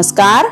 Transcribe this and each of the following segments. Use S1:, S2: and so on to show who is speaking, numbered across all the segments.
S1: નમસ્કાર.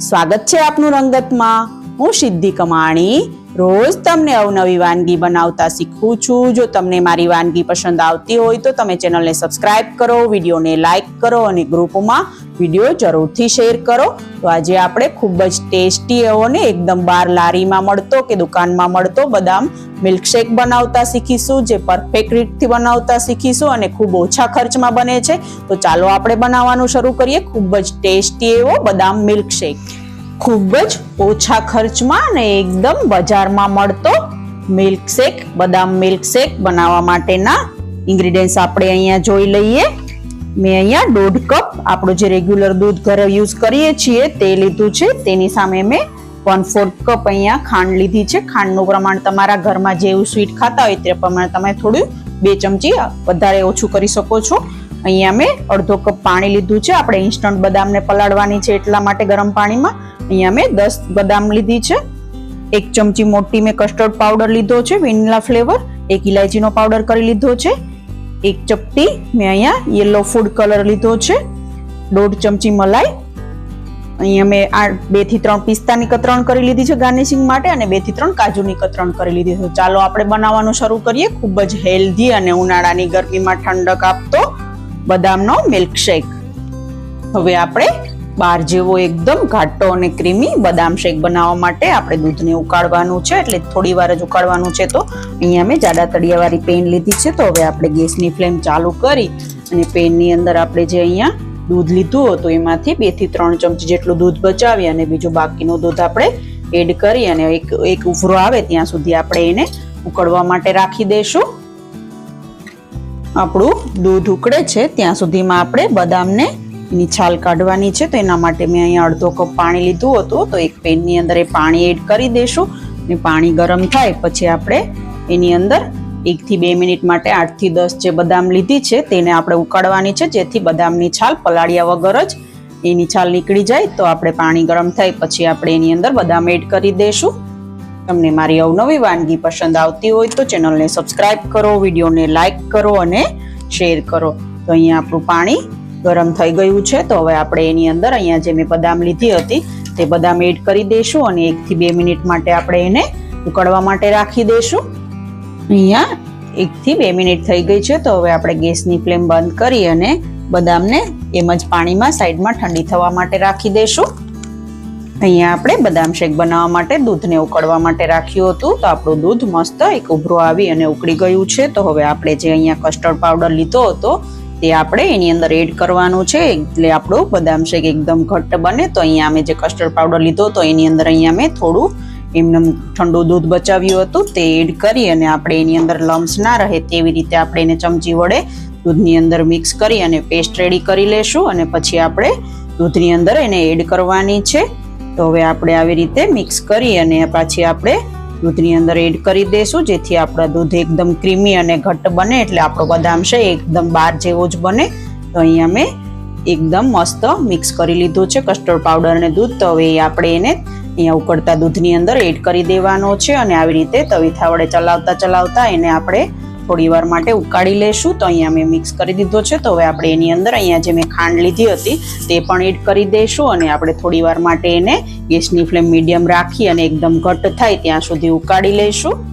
S1: સ્વાગત છે આપનું રંગતમાં. હું સિદ્ધિ કમાણી રોજ તમને અવનવી વાનગી બનાવતા શીખવું છું. જો તમને મારી વાનગી પસંદ આવતી હોય તો તમે ચેનલને સબસ્ક્રાઇબ કરો, વિડીયોને લાઇક કરો અને ગ્રુપમાં વીડિયો જરૂરથી શેર કરો. તો આજે આપણે ખૂબ જ ટેસ્ટી એવો ને એકદમ બાર લારીમાં મળતો કે દુકાનમાં મળતો બદામ મિલ્કશેક બનાવતા શીખીશું, જે પરફેક્ટ રીતથી બનાવતા શીખીશું અને ખૂબ ઓછા ખર્ચમાં બને છે. તો ચાલો આપણે બનાવવાનું શરૂ કરીએ. ખૂબ જ ટેસ્ટી એવો બદામ મિલ્કશેક. ખૂબ જ ઓછા ખર્ચમાં અને એકદમ બજારમાં મળતો મિલ્કશેક બદામ મિલ્કશેક બનાવવા માટેના ઇન્ગ્રીડિયન્ટ્સ આપણે અહીંયા જોઈ લઈએ. મેં અહીંયા દોઢ કપ આપણું જે રેગ્યુલર દૂધ ઘરે યુઝ કરીએ છીએ તે લીધું છે. તેની સામે મેં વન ફોર્થ કપ અહીંયા ખાંડ લીધી છે. ખાંડનું પ્રમાણ તમારા ઘરમાં જેવું સ્વીટ ખાતા હોય તે પ્રમાણે તમે થોડું બે ચમચી વધારે ઓછું કરી શકો છો. અહીંયા મેં અડધો કપ પાણી લીધું છે. આપણે ઇન્સ્ટન્ટ બદામને પલાળવાની છે એટલા માટે ગરમ પાણીમાં. અહીંયા મેં દસ બદામ લીધી છે. એક ચમચી મોટી મેં કસ્ટર્ડ પાવડર લીધો છે વેનિલા ફ્લેવર એક ઇલાયચીનો પાવડર કરી લીધો છે. એક ચપટી મેં અહીંયા યલો ફૂડ કલર લીધો છે. દોઢ ચમચી મલાઈ. અહીંયા મેં આ બેથી ત્રણ પિસ્તાની કતરણ કરી લીધી છે ગાર્નિશિંગ માટે અને બેથી ત્રણ કાજુની કતરણ કરી લીધી છે. ચાલો આપણે બનાવવાનું શરૂ કરીએ. ખૂબ જ હેલ્ધી અને ઉનાળાની ગરમીમાં ઠંડક આપતો બદામનો મિલ્કશેક હવે આપણે બાર જેવો એકદમ ઘાટો અને ક્રીમી બદામ શેક બનાવવા માટે આપણે દૂધને ઉકાળવાનું છે, એટલે થોડી વાર જ ઉકાળવાનું છે તો અહીંયા મેં જાડા તળિયાવાળી પેન લીધી છે, તો હવે આપણે ગેસની ફ્લેમ ચાલુ કરી અને પેનની અંદર આપણે જે અહીંયા દૂધ લીધું હતું એમાંથી બેથી ત્રણ ચમચી જેટલું દૂધ બચાવી અને બીજું બાકીનું દૂધ આપણે એડ કરી અને એક એક ઉભરો આવે ત્યાં સુધી આપણે એને ઉકળવા માટે રાખી દઈશું આપણું દૂધ ઉકળે છે, ત્યાં સુધીમાં આપણે બદામને એની છાલ કાઢવાની છે. તો એના માટે મેં અહીંયા અડધો કપ પાણી લીધું હતું. તો એક પેનની અંદર એ પાણી એડ કરી દઈશું અને પાણી ગરમ થાય પછી આપણે એની અંદર એકથી બે મિનિટ માટે આઠથી દસ જે બદામ લીધી છે તેને આપણે ઉકાળવાની છે, જેથી બદામની છાલ પલાળ્યા વગર જ એની છાલ નીકળી જાય. તો આપણે પાણી ગરમ થાય પછી આપણે એની અંદર બદામ એડ કરી દઈશું તમને મારી અવનવી વાનગી પસંદ આવતી હોય તો ચેનલને સબસ્ક્રાઇબ કરો, વિડીયોને લાઇક કરો અને શેર કરો. તો અહીંયા આપણું પાણી ગરમ થઈ ગયું છે. તો હવે આપણે એની અંદર અહીંયા જે મેં બદામ લીધી હતી તે બદામ એડ કરી દઈશું અને એકથી બે મિનિટ માટે આપણે એને ઉકળવા માટે રાખી દઈશું. અહીંયા એકથી બે મિનિટ થઈ ગઈ છે. તો હવે આપણે ગેસની ફ્લેમ બંધ કરી અને બદામને એમ જ પાણીમાં સાઈડમાં ઠંડી થવા માટે રાખી દઈશું. અહીંયા આપણે બદામ શેક બનાવવા માટે દૂધને ઉકળવા માટે રાખ્યું હતું. તો આપણું દૂધ મસ્ત એક ઉભરો આવી અને ઉકળી ગયું છે. તો હવે આપણે જે અહીંયા કસ્ટર્ડ પાવડર લીધો હતો, તે આપણે એની અંદર એડ કરવાનું છે. એટલે આપણું બદામ શેક એકદમ ઘટ્ટ બને. તો અહીંયા અમે જે કસ્ટર્ડ પાવડર લીધો હતો, એની અંદર અહીંયા મેં થોડું એમને ઠંડુ દૂધ બચાવ્યું હતું. તે એડ કરી અને આપણે એની અંદર લમ્સ ના રહે તેવી રીતે આપણે એને ચમચી વડે દૂધની અંદર મિક્સ કરી અને પેસ્ટ રેડી કરી લેશું. અને પછી આપણે દૂધની અંદર એને એડ કરવાની છે. તો હવે આપણે આવી રીતે મિક્સ કરી અને પાછી આપણે દૂધની અંદર એડ કરી દઈશું, જેથી આપણા દૂધ એકદમ ક્રીમી અને ઘટ્ટ બને, એટલે આપણો બદામ છે એકદમ બાર જેવો જ બને. તો અહીંયા મેં એકદમ મસ્ત મિક્સ કરી લીધું છે કસ્ટર્ડ પાવડર અને દૂધ. તો હવે આપણે એને અહીંયા ઉકળતા દૂધની અંદર એડ કરી દેવાનો છે અને આવી રીતે તવીથા વડે ચલાવતા ચલાવતા એને આપણે થોડી વાર માટે ઉકાળી લેશું. તો અહીંયા મેં મિક્સ કરી દીધો છે. તો હવે આપણે એની અંદર અહીંયા જે મેં ખાંડ લીધી હતી, તે પણ એડ કરી દઈશું અને આપણે થોડી વાર માટે એને ગેસની ફ્લેમ મીડિયમ રાખી અને એકદમ ઘટ્ટ થાય ત્યાં સુધી ઉકાળી લઈશું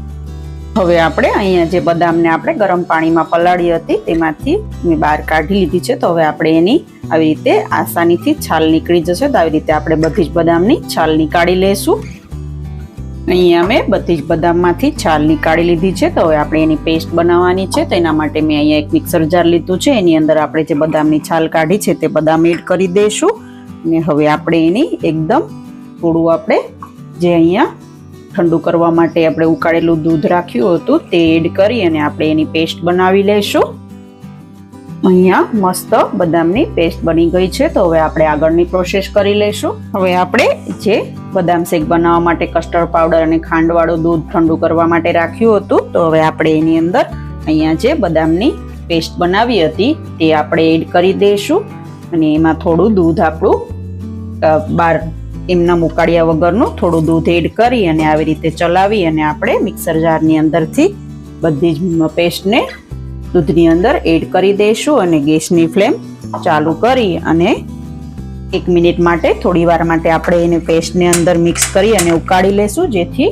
S1: હવે આપણે અહીંયા જે બદામને આપણે ગરમ પાણીમાં પલાળી હતી, તેમાંથી મેં બહાર કાઢી લીધી છે. તો હવે આપણે એની આવી રીતે આસાનીથી છાલ નીકળી જશે. તો આવી રીતે આપણે બધી જ બદામની છાલ નીકાળી લઈશું અહીંયા મેં બધી જ બદામમાંથી છાલ નીકાળી લીધી છે. તો હવે આપણે એની પેસ્ટ બનાવવાની છે. તો એના માટે મેં અહીંયા એક મિક્સર જાર લીધું છે. એની અંદર આપણે જે બદામની છાલ કાઢી છે તે બદામ એડ કરી દઈશું. અને હવે આપણે એની એકદમ થોડું આપણે જે અહીંયા ઠંડુ કરવા માટે આપણે ઉકાળેલું દૂધ રાખ્યું હતું તે એડ કરી અને આપણે એની પેસ્ટ બનાવી લઈશું. અહીંયા મસ્ત બદામની પેસ્ટ બની ગઈ છે. તો હવે આપણે આગળની પ્રોસેસ કરી લઈશું. હવે આપણે જે બદામ શેક બનાવવા માટે કસ્ટર્ડ પાવડર અને ખાંડવાળું દૂધ ઠંડુ કરવા માટે રાખ્યું હતું, તો હવે આપણે એની અંદર અહીંયા જે બદામની પેસ્ટ બનાવી હતી, તે આપણે એડ કરી દઈશું. અને એમાં થોડું દૂધ આપણું બાર એમના મુકાળ્યા વગરનું થોડું દૂધ એડ કરી અને આવી રીતે ચલાવી અને આપણે મિક્સર જારની અંદરથી બધી જ પેસ્ટને દૂધની અંદર એડ કરી દઈશું અને ગેસની ફ્લેમ ચાલુ કરી અને એક મિનિટ માટે, થોડી વાર માટે આપણે એને પેસ્ટની અંદર મિક્સ કરી અને ઉકાળી લેશું, જેથી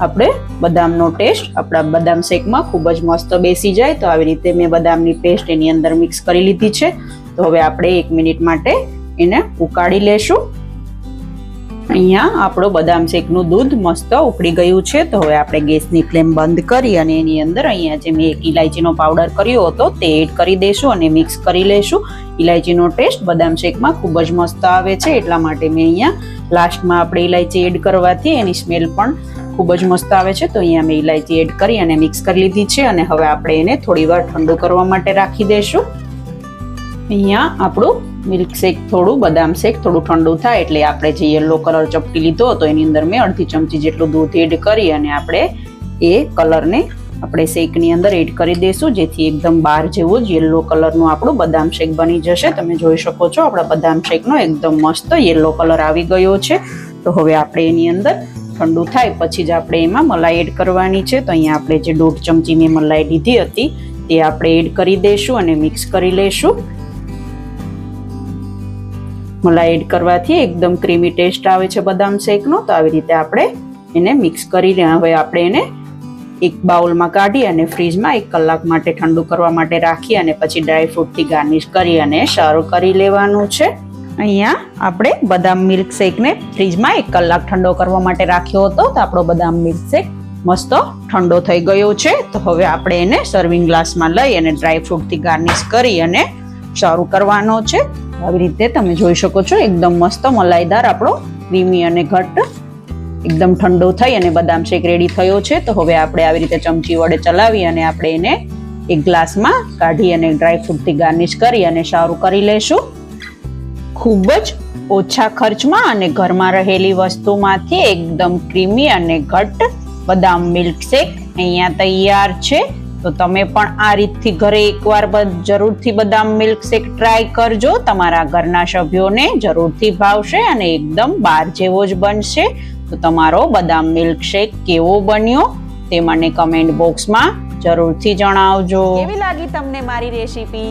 S1: આપણે બદામનો ટેસ્ટ, આપણા બદામ શેકમાં ખૂબ જ મસ્ત બેસી જાય. તો આવી રીતે મેં બદામની પેસ્ટ એની અંદર મિક્સ કરી લીધી છે. તો હવે આપણે એક મિનિટ માટે એને ઉકાળી લેશું. અહીંયા આપણો બદામ શેકનું દૂધ મસ્ત ઉકળી ગયું છે. તો હવે આપણે ગેસની ફ્લેમ બંધ કરી અને એની અંદર અહીંયા જે મેં એક ઇલાયચીનો પાવડર કર્યો હતો તે એડ કરી દઈશું અને મિક્સ કરી લઈશું ઇલાયચીનો ટેસ્ટ બદામ શેકમાં ખૂબ જ મસ્ત આવે છે. એટલા માટે મેં અહીંયા લાસ્ટમાં આપણે ઇલાયચી એડ કરવાથી એની સ્મેલ પણ ખૂબ જ મસ્ત આવે છે. તો અહીંયા મેં ઇલાયચી એડ કરી અને મિક્સ કરી લીધી છે અને હવે આપણે એને થોડીવાર ઠંડુ કરવા માટે રાખી દઈશું અહીંયા આપણું મિલ્ક શેક થોડું, બદામ શેક થોડું ઠંડુ થાય એટલે આપણે જે યલો કલર ચપટી લીધો હતો એની અંદર મેં અડધી ચમચી જેટલું દૂધ એડ કરી અને આપણે એ કલરને આપણે શેકની અંદર એડ કરી દઈશું જેથી એકદમ બહાર જેવું જ યલો કલરનું આપણું બદામ શેક બની જશે. તમે જોઈ શકો છો આપણા બદામ શેકનો એકદમ મસ્ત યલો કલર આવી ગયો છે. તો હવે આપણે એની અંદર ઠંડુ થાય પછી જ આપણે એમાં મલાઈ એડ કરવાની છે. તો અહીંયા આપણે જે દોઢ ચમચી મેં મલાઈ લીધી હતી તે આપણે એડ કરી દઈશું અને મિક્સ કરી લઈશું મલાઈ એડ કરવાથી એકદમ ક્રીમી ટેસ્ટ આવે છે બદામ શેકનો. તો આવી રીતે આપણે એને મિક્સ કરીને હવે આપણે એને એક બાઉલમાં કાઢી અને ફ્રીજમાં એક કલાક માટે ઠંડુ કરવા માટે રાખી અને પછી ડ્રાય ફ્રૂટથી ગાર્નિશ કરી અને સર્વ કરી લેવાનું છે. અહીંયા આપણે બદામ મિલ્ક શેકને ફ્રીજમાં એક કલાક ઠંડો કરવા માટે રાખ્યો હતો. તો આપણો બદામ મિલ્ક શેક મસ્ત ઠંડો થઈ ગયો છે. તો હવે આપણે એને સર્વિંગ ગ્લાસમાં લઈ અને ડ્રાય ફ્રૂટથી ગાર્નિશ કરી અને શરૂ કરવાનો છે. આવી રીતે તમે જોઈ શકો છો, એકદમ મસ્ત મલાઈદાર આપણો ક્રીમી અને ઘટ્ટ. એકદમ ઠંડો થઈ અને બદામ શેક રેડી થયો છે. તો હવે આપણે આવી રીતે ચમચી વડે ચલાવી અને આપણે એને એક ગ્લાસમાં કાઢી અને ડ્રાય ફ્રૂટથી ગાર્નિશ કરી અને સારું કરી લેશું. ખૂબ જ ઓછા ખર્ચમાં અને ઘરમાં રહેલી વસ્તુમાંથી એકદમ ક્રીમી અને ઘટ્ટ બદામ મિલ્ક શેક અહીંયા તૈયાર છે. તો તમે પણ આ રીતથી ઘરે એકવાર જરૂરથી બદામ મિલ્કશેક ટ્રાય કરજો. તમારા ઘરના સભ્યોને જરૂરથી ભાવશે અને એકદમ બાર જેવો જ બનશે. તો તમારો બદામ મિલ્કશેક કેવો બન્યો તે મને કમેન્ટ બોક્સમાં જરૂરથી જણાવજો.
S2: કેવી લાગી તમને મારી રેસીપી?